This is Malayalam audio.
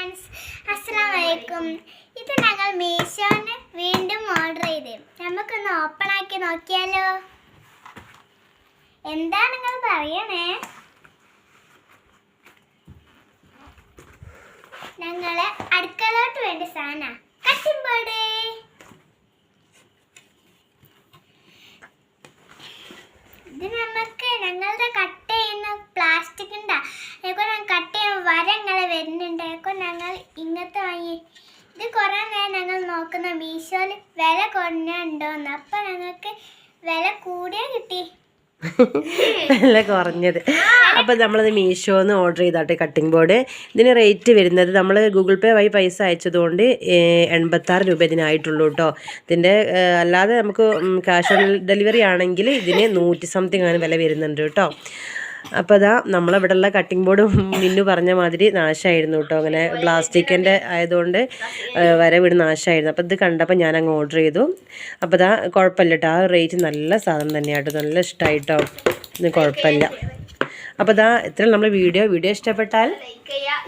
ഫ്രണ്ട്സ് അസ്സാം വലൈക്കും ഇത് ഞങ്ങൾ മീഷോന് വീണ്ടും ഓർഡർ ചെയ്ത്. നമുക്കൊന്ന് ഓപ്പൺ ആക്കി നോക്കിയാലോ? എന്താ നിങ്ങൾ പറയണേ? ഞങ്ങൾ അടുക്കളോട്ട് വേണ്ട സാധന. കട്ടിമ്പോട് ഇത് നമുക്ക് ഞങ്ങൾ ഇങ്ങനത്തെ വാങ്ങി. ഇത് കുറേ നേരം ഞങ്ങൾ നോക്കുന്ന. മീഷോയിൽ വില കുറഞ്ഞുണ്ടോന്ന്. അപ്പൊ ഞങ്ങൾക്ക് വില കൂടിയ കിട്ടി. വില കുറഞ്ഞത്. അപ്പം നമ്മളത് മീഷോന്ന് ഓർഡർ ചെയ്താട്ടെ കട്ടിംഗ് ബോർഡ് ഇതിന് റേറ്റ് വരുന്നത് നമ്മൾ ഗൂഗിൾ പേ വഴി പൈസ അയച്ചതുകൊണ്ട് എൺപത്താറ് രൂപ ഇതിനായിട്ടുള്ളൂ കേട്ടോ ഇതിന്റെ അല്ലാതെ നമുക്ക് ക്യാഷ് ഓൺ ഡെലിവറി ആണെങ്കിൽ ഇതിന് നൂറ്റി സംതിങ് ആണ് വില വരുന്നുണ്ട് കേട്ടോ അപ്പോൾ അതാ നമ്മളിവിടെയുള്ള കട്ടിംഗ് ബോർഡ് മിന്നു പറഞ്ഞ മാതിരി നാശമായിരുന്നു കേട്ടോ. അങ്ങനെ പ്ലാസ്റ്റിക്കിന്റെ ആയതുകൊണ്ട് വരെ വീട് നാശമായിരുന്നു അപ്പോൾ ഇത് കണ്ടപ്പോൾ ഞാൻ അങ്ങ് ഓർഡർ ചെയ്തു. അപ്പോൾ ഇതാ കുഴപ്പമില്ല കേട്ടോ ആ റേറ്റ് നല്ല സാധനം തന്നെയാട്ടോ നല്ല ഇഷ്ടമായിട്ടോ ഇത് കുഴപ്പമില്ല അപ്പോൾ ഇതാ ഇത്ര നമ്മൾ വീഡിയോ. വീഡിയോ ഇഷ്ടപ്പെട്ടാൽ ലൈക്ക് ചെയ്യുക